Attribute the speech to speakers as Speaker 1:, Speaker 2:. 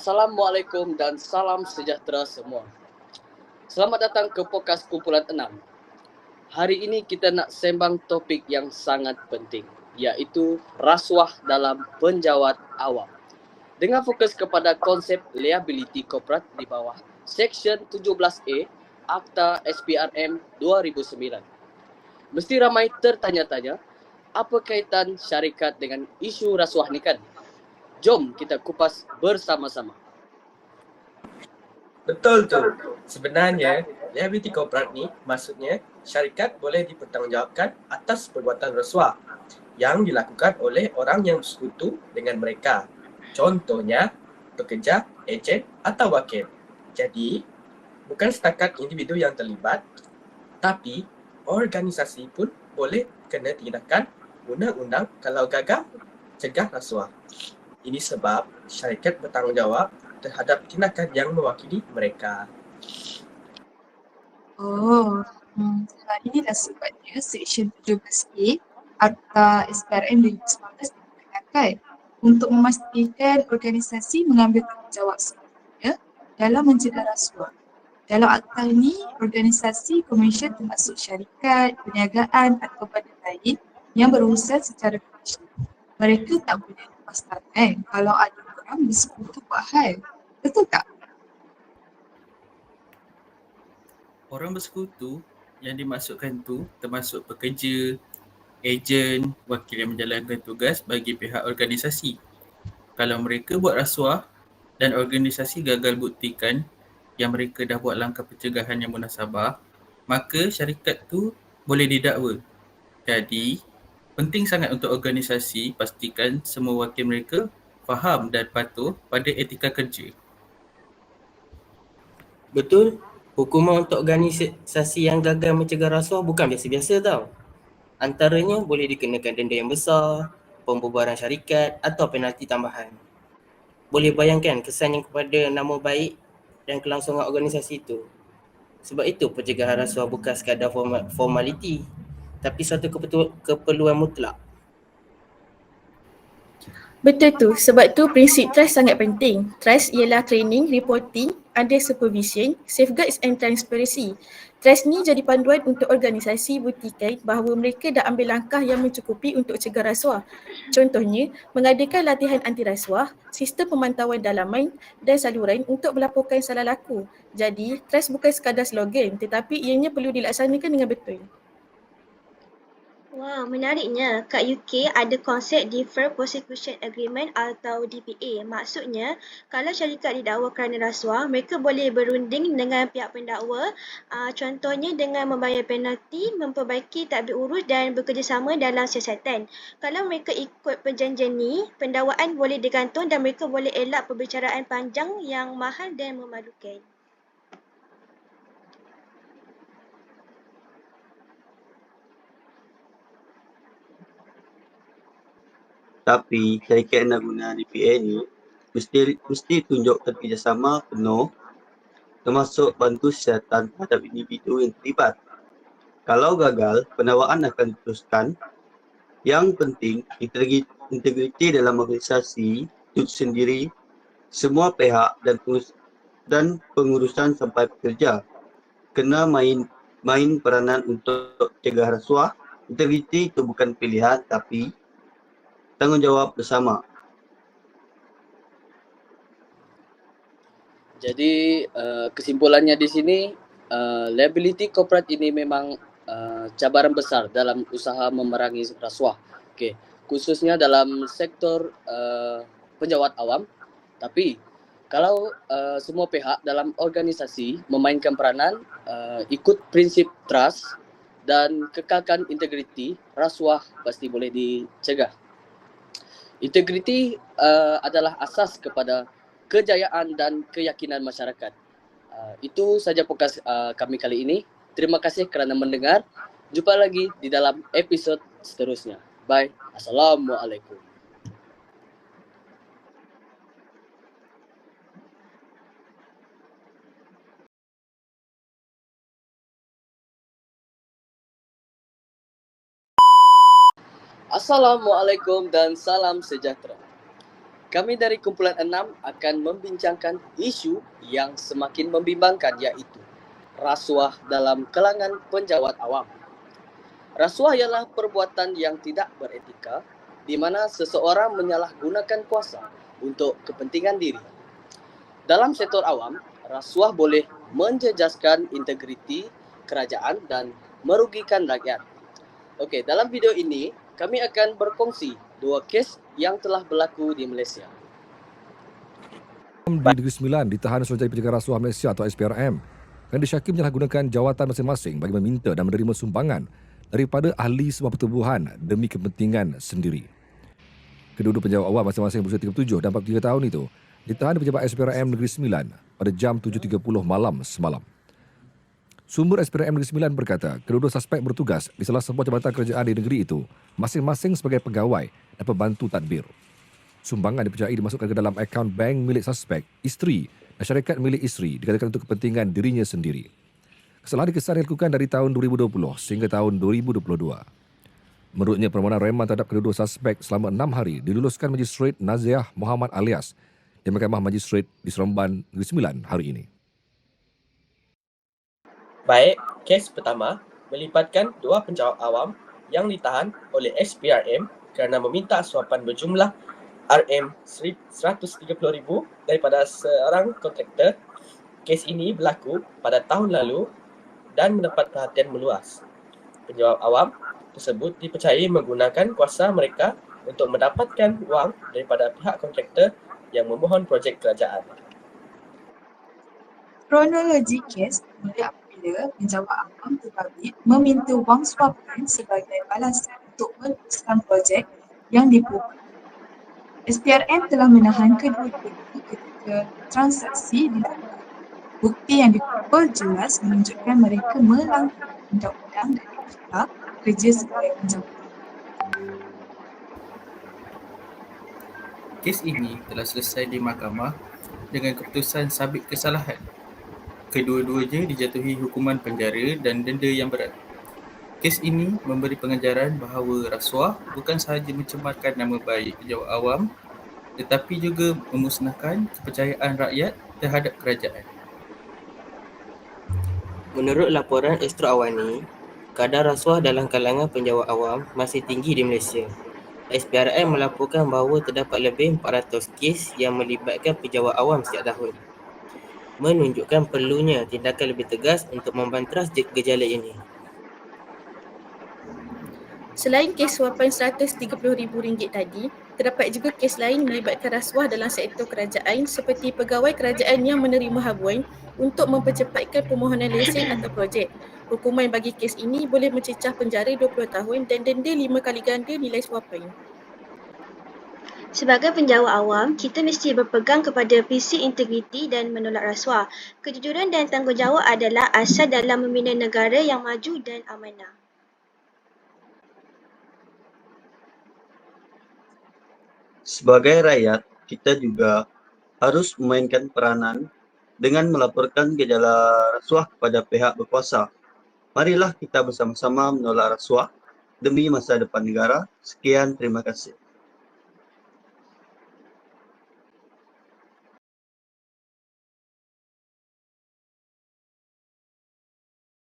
Speaker 1: Assalamualaikum dan salam sejahtera semua. Selamat datang ke podcast kumpulan 6. Hari ini kita nak sembang topik yang sangat penting iaitu rasuah dalam penjawat awam. Dengan fokus kepada konsep liability corporate di bawah Section 17A Akta SPRM 2009. Mesti ramai tertanya-tanya apa kaitan syarikat dengan isu rasuah ni kan? Jom kita kupas bersama-sama.
Speaker 2: Betul tu. Sebenarnya, liability corporate ni maksudnya syarikat boleh dipertanggungjawabkan atas perbuatan rasuah yang dilakukan oleh orang yang bersekutu dengan mereka. Contohnya, pekerja, ejen atau wakil. Jadi, bukan setakat individu yang terlibat, tapi organisasi pun boleh kena tindakan undang-undang kalau gagal cegah rasuah. Ini sebab syarikat bertanggungjawab terhadap tindakan yang mewakili mereka.
Speaker 3: Oh, hmm, inilah sebabnya Seksyen 17A Akta SPRM 2019 digunakan untuk memastikan organisasi mengambil tanggungjawab sepenuhnya dalam mencegah rasuah. Dalam akta ini, organisasi komersial termasuk syarikat, perniagaan atau badan lain yang berurusan secara komersial. Mereka tak boleh lepas tangan kalau ada orang bersekutu buat hal. Betul tak?
Speaker 4: Orang bersekutu yang dimasukkan tu termasuk pekerja, ejen, wakil yang menjalankan tugas bagi pihak organisasi. Kalau mereka buat rasuah dan organisasi gagal buktikan yang mereka dah buat langkah pencegahan yang munasabah, maka syarikat tu boleh didakwa. Jadi, Penting sangat untuk organisasi pastikan semua wakil mereka faham dan patuh pada etika kerja.
Speaker 5: Betul, hukuman untuk organisasi yang gagal mencegah rasuah bukan biasa-biasa tau. Antaranya boleh dikenakan denda yang besar, pembubaran syarikat atau penalti tambahan. Boleh bayangkan kesannya kepada nama baik dan kelangsungan organisasi itu. Sebab itu pencegahan rasuah bukan sekadar formaliti tapi satu keperluan mutlak.
Speaker 6: Betul tu, sebab tu prinsip trust sangat penting. Trust ialah training, reporting, ada supervision, safeguards and transparency. Trust ni jadi panduan untuk organisasi buktikan bahawa mereka dah ambil langkah yang mencukupi untuk cegah rasuah. Contohnya, mengadakan latihan anti rasuah, sistem pemantauan dalaman dan saluran untuk melaporkan salah laku. Jadi, trust bukan sekadar slogan tetapi ianya perlu dilaksanakan dengan betul.
Speaker 7: Wah, menariknya. Kat UK ada konsep Deferred Prosecution Agreement atau DPA. Maksudnya, kalau syarikat didakwa kerana rasuah, mereka boleh berunding dengan pihak pendakwa. Uh, contohnya dengan membayar penalti, memperbaiki tadbir urus dan bekerjasama dalam siasatan. Kalau mereka ikut perjanjian ni, pendakwaan boleh digantung dan mereka boleh elak perbicaraan panjang yang mahal dan memalukan.
Speaker 8: Tapi syarikat nak guna DPA ni mesti mesti tunjuk kerjasama penuh termasuk bantu siasatan terhadap individu yang terlibat. Kalau gagal, pendakwaan akan diteruskan. Yang penting, integriti dalam organisasi itu sendiri semua pihak dan pengurus, dan pengurusan sampai pekerja kena main main peranan untuk cegah rasuah. Integriti itu bukan pilihan tapi tanggungjawab bersama.
Speaker 1: Jadi uh, kesimpulannya di sini uh, liability corporate ini memang uh, cabaran besar dalam usaha memerangi rasuah. Okey, khususnya dalam sektor uh, penjawat awam. Tapi kalau semua pihak dalam organisasi memainkan peranan ikut prinsip trust dan kekalkan integriti, rasuah pasti boleh dicegah. Integriti uh, adalah asas kepada kejayaan dan keyakinan masyarakat. Uh, itu saja podcast uh, kami kali ini. Terima kasih kerana mendengar. Jumpa lagi di dalam episod seterusnya. Bye. Assalamualaikum. Assalamualaikum dan salam sejahtera. Kami dari kumpulan 6 akan membincangkan isu yang semakin membimbangkan iaitu rasuah dalam kalangan penjawat awam. Rasuah ialah perbuatan yang tidak beretika di mana seseorang menyalahgunakan kuasa untuk kepentingan diri. Dalam sektor awam, rasuah boleh menjejaskan integriti kerajaan dan merugikan rakyat. Okey, dalam video ini kami akan berkongsi dua kes yang telah berlaku di Malaysia.
Speaker 9: di Negeri Sembilan ditahan Suruhanjaya Penjaga Rasuah Malaysia atau SPRM kerana disyaki menyalahgunakan jawatan masing-masing bagi meminta dan menerima sumbangan daripada ahli sebuah pertubuhan demi kepentingan sendiri. Kedua-dua penjawat awam masing-masing berusia 37 dan 43 tahun itu ditahan di pejabat SPRM Negeri Sembilan pada jam 7.30 malam semalam. Sumber SPRM Negeri Sembilan berkata, kedua-dua suspek bertugas di salah sebuah jabatan kerajaan di negeri itu, masing-masing sebagai pegawai dan pembantu tadbir. Sumbangan dipercayai dimasukkan ke dalam akaun bank milik suspek, isteri dan syarikat milik isteri dikatakan untuk kepentingan dirinya sendiri. Kesalahan dikesan dilakukan dari tahun 2020 sehingga tahun 2022. Menurutnya, permohonan reman terhadap kedua-dua suspek selama enam hari diluluskan Magistrate Naziah Muhammad alias di Mahkamah Magistrate di Seremban Negeri Sembilan hari ini.
Speaker 2: Baik, kes pertama melibatkan dua penjawat awam yang ditahan oleh SPRM kerana meminta suapan berjumlah RM130,000 daripada seorang kontraktor. Kes ini berlaku pada tahun lalu dan mendapat perhatian meluas. Penjawat awam tersebut dipercayai menggunakan kuasa mereka untuk mendapatkan wang daripada pihak kontraktor yang memohon projek kerajaan.
Speaker 3: Kronologi kes bermula apabila penjawat awam terbabit meminta wang suapan sebagai balasan untuk meneruskan projek yang dipukulkan. SPRM telah menahan kedua-duanya ketika transaksi dilakukan. Bukti yang dikumpul jelas menunjukkan mereka melanggar undang-undang dan etika kerja sebagai penjawat.
Speaker 4: Kes ini telah selesai di mahkamah dengan keputusan sabit kesalahan. Kedua-duanya dijatuhi hukuman penjara dan denda yang berat. Kes ini memberi pengajaran bahawa rasuah bukan sahaja mencemarkan nama baik penjawat awam tetapi juga memusnahkan kepercayaan rakyat terhadap kerajaan.
Speaker 5: Menurut laporan Astro Awani, kadar rasuah dalam kalangan penjawat awam masih tinggi di Malaysia. SPRM melaporkan bahawa terdapat lebih 400 kes yang melibatkan penjawat awam setiap tahun. Menunjukkan perlunya tindakan lebih tegas untuk membantras gejala ini.
Speaker 6: Selain kes suapan RM130,000 tadi, terdapat juga kes lain melibatkan rasuah dalam sektor kerajaan seperti pegawai kerajaan yang menerima habuan untuk mempercepatkan permohonan lesen atau projek. Hukuman bagi kes ini boleh mencecah penjara 20 tahun dan denda 5 kali ganda nilai suapan.
Speaker 7: Sebagai penjawat awam, kita mesti berpegang kepada prinsip integriti dan menolak rasuah. Kejujuran dan tanggungjawab adalah asas dalam membina negara yang maju dan amanah.
Speaker 8: Sebagai rakyat, kita juga harus memainkan peranan dengan melaporkan gejala rasuah kepada pihak berkuasa. Marilah kita bersama-sama menolak rasuah demi masa depan negara. Sekian, terima kasih.